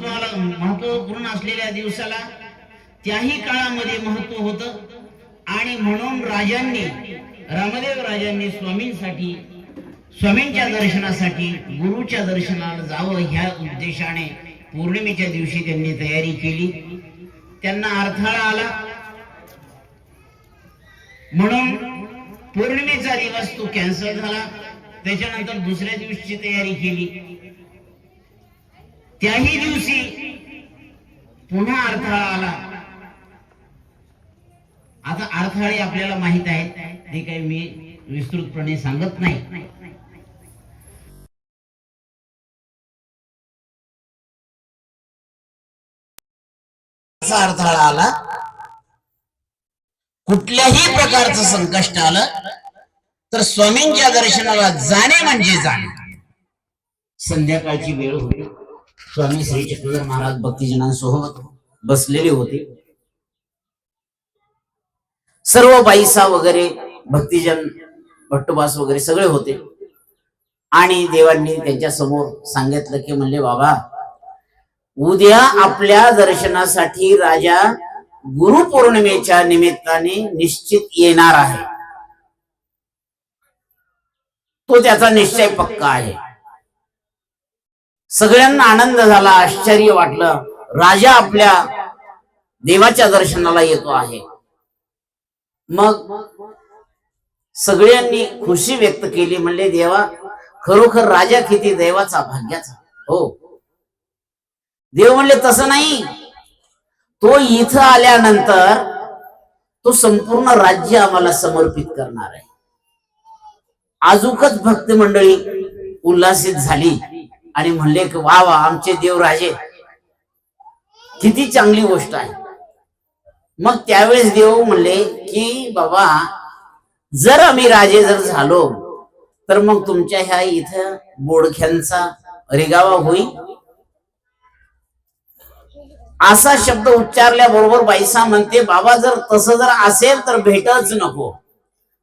महत्वाला महत्त्वपूर्ण असलेल्या दिवसाला त्याही काळामध्ये महत्त्व होत. आणि म्हणून राजांनी रामदेव राजांनी स्वामींसाठी स्वामींच्या दर्शनासाठी गुरुच्या दर्शनाला जावं ह्या उद्देशाने पौर्णिमेच्या दिवशी त्यांनी तयारी केली. त्यांना अडथळा आला. म्हणून पौर्णिमेचा दिवस तो कॅन्सल झाला. त्याच्यानंतर दुसऱ्या दिवशीची तयारी केली. त्याही दिवशी पुन्हा अडथळा आला. आता अडथळे आपल्याला माहीत आहेत ते काही मी विस्तृतपणे सांगत नाही. असा अडथळा आला. कुठल्याही प्रकारचं संकष्ट आलं तर स्वामींच्या दर्शनाला जाणे म्हणजे जाणे. संध्याकाळची वेळ होईल स्वामी श्री चक्रधर महाराज भक्तिजनांसोबत बसलेले होते. सर्व बाईसा वगैरे भक्तिजन भट्टबास वगैरे सगळे होते. आणि देवांनी त्यांच्यासमोर सांगितलं की म्हणले बाबा उद्या आपल्या दर्शनासाठी राजा गुरुपौर्णिमेच्या निमित्ताने निश्चित येणार आहे. तो त्याचा निश्चय पक्का आहे. सगळ्यांना आनंद झाला आश्चर्य वाटलं. राजा आपल्या देवाच्या दर्शनाला येतो आहे. मग सगळ्यांनी खुशी व्यक्त केली म्हणले देवा खरोखर राजा किती देवाचा भाग्याचा. हो. देव म्हणले तसं नाही. तो इथं आल्यानंतर तो संपूर्ण राज्य आम्हाला समर्पित करणार आहे. आजूकच भक्त मंडळी उल्हासित झाली. आणि म्हणले की वा वा आमचे देव राजे किती चांगली गोष्ट आहे. मग त्यावेळेस देव म्हणले की बाबा जर आम्ही राजे जर झालो तर मग तुमच्या ह्या इथं बोडख्यांचा रिगावा होईल. असा शब्द उच्चारल्याबरोबर बाईसा म्हणते बाबा जर तसं जर असेल तर भेटच नको.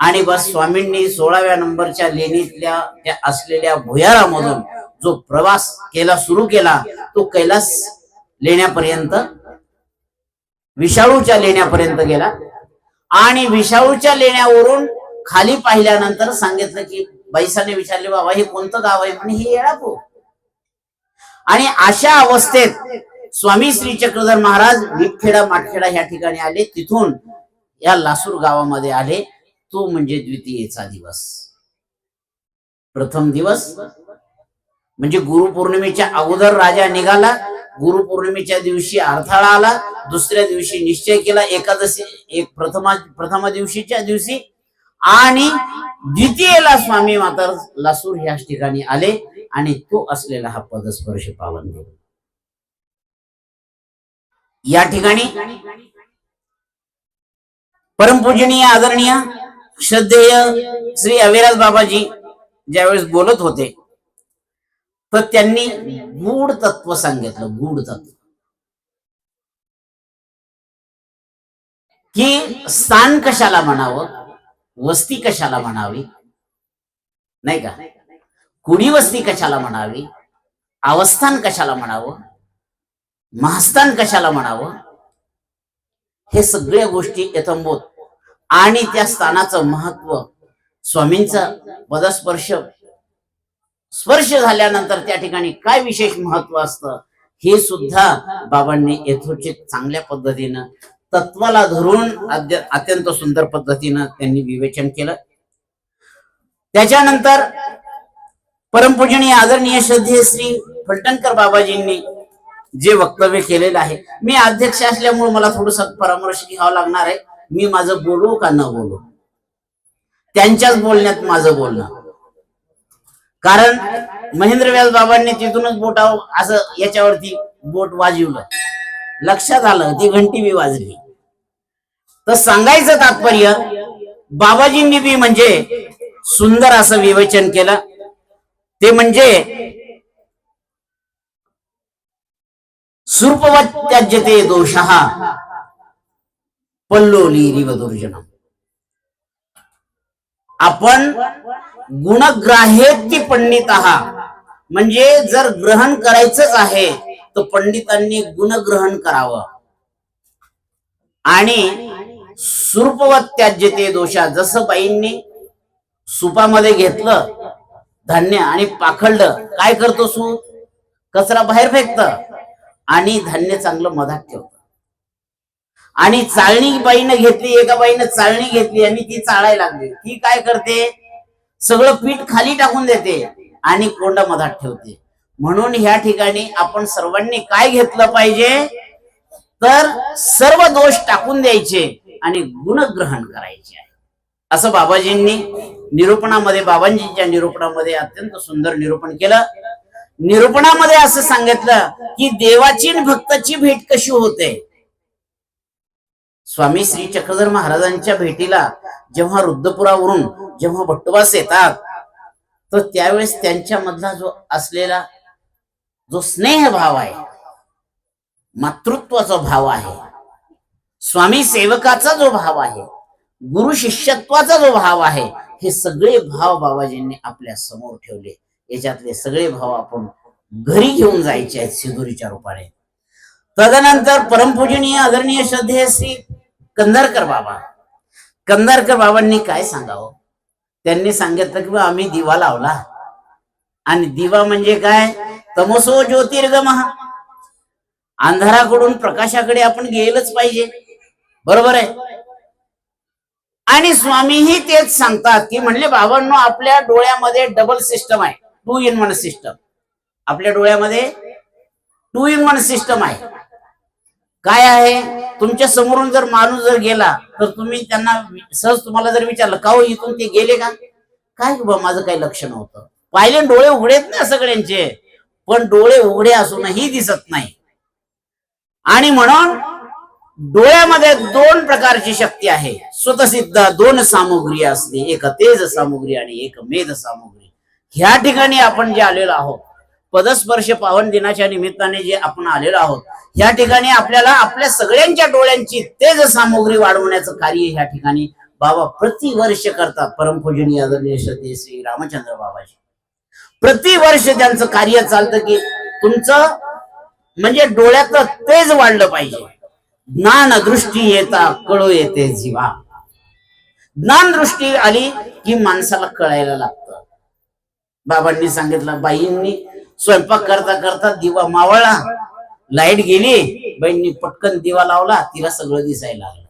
आणि बस स्वामींनी सोळाव्या नंबरच्या लेणीतल्या त्या असलेल्या भुयारामधून जो प्रवास केला सुरू केला तो कैलास लेण्यापर्यंत विषाळूच्या लेण्यापर्यंत गेला. आणि विषाळूच्या लेण्यावरून खाली पाहिल्यानंतर सांगितलं की बैसाने विचारले बाबा हे कोणतं गाव आहे? म्हणे हे येळापूर. आणि अशा अवस्थेत स्वामी श्री चक्रधर महाराज विखेडा माटखेडा ह्या ठिकाणी आले. तिथून या लासूर गावामध्ये आले. तो म्हणजे द्वितीयेचा दिवस. प्रथम दिवस म्हणजे गुरुपौर्णिमेच्या अगोदर राजा निघाला गुरुपौर्णिमेच्या दिवशी अडथळा आला दुसऱ्या दिवशी निश्चय केला एकादशी एक प्रथमा प्रथमा दिवशीच्या दिवशी. आणि द्वितीयला स्वामी माता लासूर ह्याच ठिकाणी आले आणि तो असलेला हा पदस्पर्श पावन देव या ठिकाणी परमपूजनीय आदरणीय श्रद्धेय श्री अविराज बाबाजी ज्यावेळेस बोलत होते तर त्यांनी गूढ तत्व सांगितलं गूढ तत्व. की स्थान कशाला म्हणावं? वस्ती कशाला म्हणावी? नाही का? कुणी वस्ती कशाला म्हणावी? अवस्थान कशाला म्हणावं? महास्थान कशाला म्हणावं? हे सगळ्या गोष्टी यथंबोत आणि त्या स्थानाचं महत्त्व स्वामींचा पदस्पर्श स्पर्श झाल्यानंतर त्या ठिकाणी काय विशेष महत्त्व असतं? हे सुद्धा बाबांनी यथोचित चांगल्या पद्धतीनं तत्वाला धरून अत्यंत सुंदर पद्धतीनं त्यांनी विवेचन केलं. त्याच्यानंतर परमपूजनीय आदरणीय श्रद्धेय श्री फलटणकर बाबाजींनी जे वक्तव्य केलेलं आहे मी अध्यक्ष असल्यामुळे मला थोडस परामर्श घ्यावं लागणार आहे. मी माझं बोलू का न बोलू? त्यांच्याच बोलण्यात माझं बोलणं. कारण महेंद्र व्यास बाबांनी तिथूनच बोटाव असं याच्यावरती बोट वाजवलं. लक्षात आलं ती घंटी बी वाजली. तर सांगायचं तात्पर्य बाबाजींनी बी म्हणजे सुंदर असं विवेचन केलं. ते म्हणजे सुरूपवत्याज्यते पल्लोली रिव दुर्जनम. आपण गुणग्राहेती पंडित आहात. म्हणजे जर ग्रहण करायचंच आहे तर पंडितांनी गुणग्रहण करावं. आणि सुरूपवत त्याज्यते दोषा. जसं बाईंनी सुपामध्ये घेतलं धान्य आणि पाखडलं काय करतो सूप कचरा बाहेर फेकत आणि धान्य चांगलं मधात ठेवत. आणि चाळणी बाईनं घेतली एका बाईनं चाळणी घेतली आणि ती चाळायला लागली. ती काय करते? सगळं पीठ खाली टाकून देते आणि कोंडा मधात ठेवते. म्हणून ह्या ठिकाणी आपण सर्वांनी काय घेतलं पाहिजे? तर सर्व दोष टाकून द्यायचे आणि गुणग्रहण करायचे आहे. असं बाबाजींनी निरूपणामध्ये बाबाजींच्या निरूपणामध्ये अत्यंत सुंदर निरूपण केलं. निरूपणामध्ये असं सांगितलं की देवाची भक्ताची भेट कशी होते? स्वामी श्री चक्रधर महाराजांच्या भेटीला जेव्हा रुद्रपुरावरून जेव्हा भट्टवास येतात तर त्यावेळेस त्यांच्या मधला जो असलेला जो स्नेह भाव आहे मातृत्वाचा भाव आहे स्वामी सेवकाचा जो भाव आहे गुरु शिष्यत्वाचा जो भाव आहे हे सगळे भाव बाबाजींनी आपल्यासमोर ठेवले. याच्यातले सगळे भाव आपण घरी घेऊन जायचे आहेत सिंदुरीच्या रूपाने. तदनंतर परमपूजनीय आदरणीय श्रद्धेय श्री कंधारकर बाबा. कंधारकर बाबांनी काय सांगावं? त्यांनी सांगितलं की आम्ही दिवा लावला. आणि दिवा म्हणजे काय? तमसो ज्योतिर्गम. अंधाराकडून प्रकाशाकडे आपण गेलंच पाहिजे. बरोबर आहे? आणि स्वामीही तेच सांगतात की म्हणले बाबांनो आपल्या डोळ्यामध्ये डबल सिस्टम आहे. टू इन वन सिस्टम आपल्या डोळ्यामध्ये टू इन वन सिस्टम आहे. काय आहे? तुमच्या समोरून जर माणूस जर गेला तर तुम्ही त्यांना सहज तुम्हाला जर विचारलं का हो इथून ते गेले का? काय बाबा माझं काही लक्ष नव्हतं. पाहिले डोळे उघडेत ना सगळ्यांचे पण डोळे उघडे असूनही दिसत नाही. आणि म्हणून डोळ्यामध्ये दोन प्रकारची शक्ती आहे. स्वतःसिद्ध दोन सामुग्री असते एक तेज सामुग्री आणि एक मेध सामुग्री. ह्या ठिकाणी आपण जे आलेलो आहोत पदस्पर्श पावन दिनाच्या निमित्ताने जे आपण आलेलो आहोत या ठिकाणी आपल्याला आपल्या सगळ्यांच्या डोळ्यांची तेज सामुग्री वाढवण्याचं कार्य ह्या ठिकाणी बाबा प्रतिवर्ष करतात. परमपूजनी आदरणीय श्रद्धेय श्री रामचंद्र बाबाजी. प्रतिवर्ष त्यांचं कार्य चालतं की तुमचं म्हणजे डोळ्यातलं तेज वाढलं पाहिजे. ज्ञान दृष्टी येता कळू येते जीवा. ज्ञान दृष्टी आली की माणसाला कळायला लागतं. बाबांनी सांगितलं बाईंनी स्वयंपाक करता करता दिवा मावळला. लाइट गेली. बहिणी पटकन दिवा लावला. तिला सगळं दिसायला लागलं.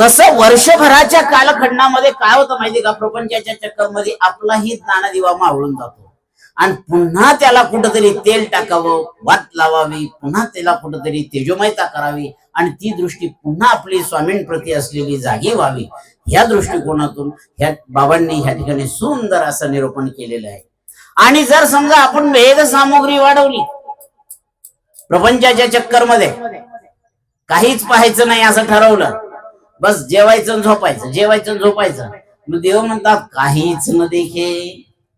तसं वर्षभराच्या कालखंडामध्ये काय होतं माहिती का? प्रपंचाच्या चक्करमध्ये आपलाही नाना दिवा मावळून जातो. आणि पुन्हा त्याला कुठंतरी तेल टाकावं वात लावावी. पुन्हा त्याला कुठंतरी तेजोमयता करावी. आणि ती दृष्टी पुन्हा आपली स्वामींप्रती असलेली जागी व्हावी. ह्या दृष्टिकोनातून ह्या बाबांनी ह्या ठिकाणी सुंदर असं निरूपण केलेलं आहे. आणि जर समजा आपण वेद सामुग्री वाढवली प्रपंचाच्या चक्करमध्ये काहीच पाहायचं नाही असं ठरवलं बस जेवायचं झोपायचं जेवायचं झोपायचं. मग देव म्हणतात काहीच न देखे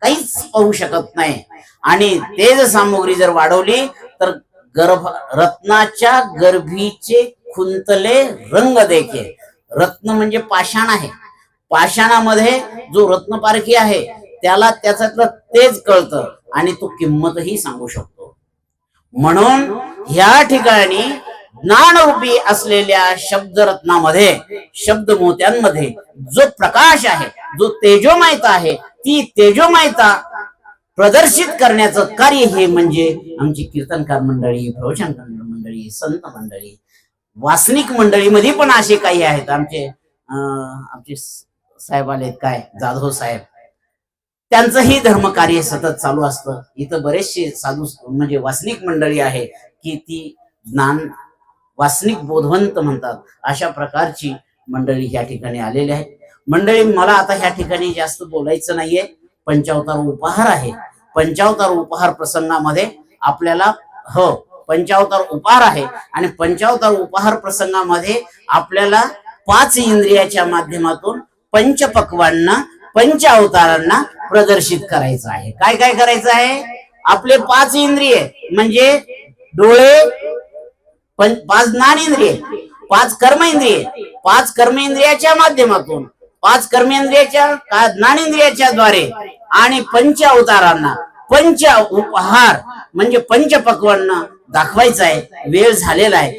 काहीच पाहू शकत नाही. आणि तेज सामुग्री जर वाढवली तर गर्भ रत्नाच्या गर्भीचे खुंतले रंग देखे रत्न म्हणजे पाषाण आहे. पाषाणामध्ये जो रत्नपारखी आहे त्याला त्याच्यातलं तेज कळतं आणि तो किंमतही सांगू शकतो. म्हणून ह्या ठिकाणी ज्ञानरूपी असलेल्या शब्दरत्नामध्ये शब्द मोत्यांमध्ये जो प्रकाश आहे जो तेजोमयता आहे ती तेजोमयता प्रदर्शित करण्याचं कार्य हे म्हणजे आमची कीर्तनकार मंडळी प्रवचनकार मंडळी संत मंडळी वासनिक मंडळीमध्ये पण असे काही आहेत. आमचे आमचे साहेब आले काय? जाधव साहेब. त्यांचंही धर्मकार्य सतत चालू असतं. इथं बरेचसे साधू म्हणजे वासनिक मंडळी आहे की ती ज्ञान वासनिक बोधवंत म्हणतात. अशा प्रकारची मंडळी या ठिकाणी आलेली आहे मंडळी मला आता ह्या ठिकाणी जास्त बोलायचं नाहीये. पंचावतार उपहार आहे. पंचावतार उपहार प्रसंगामध्ये आपल्याला हो पंचावतार उपहार आहे. आणि पंचावतार उपहार प्रसंगामध्ये आपल्याला पाच इंद्रियाच्या माध्यमातून पंचपक्वांना पंच अवतारांना प्रदर्शित करायचं आहे. काय काय करायचं आहे? आपले पाच इंद्रिय म्हणजे डोळे पाच ज्ञान इंद्रिय पाच कर्म इंद्रिय पाच कर्म इंद्रियाच्या माध्यमातून पाच कर्मेंद्रियाच्या का ज्ञानेंद्रियाच्या द्वारे आणि पंच अवतारांना पंच उपहार म्हणजे पंच पकवांना दाखवायचा आहे. वेळ झालेला आहे.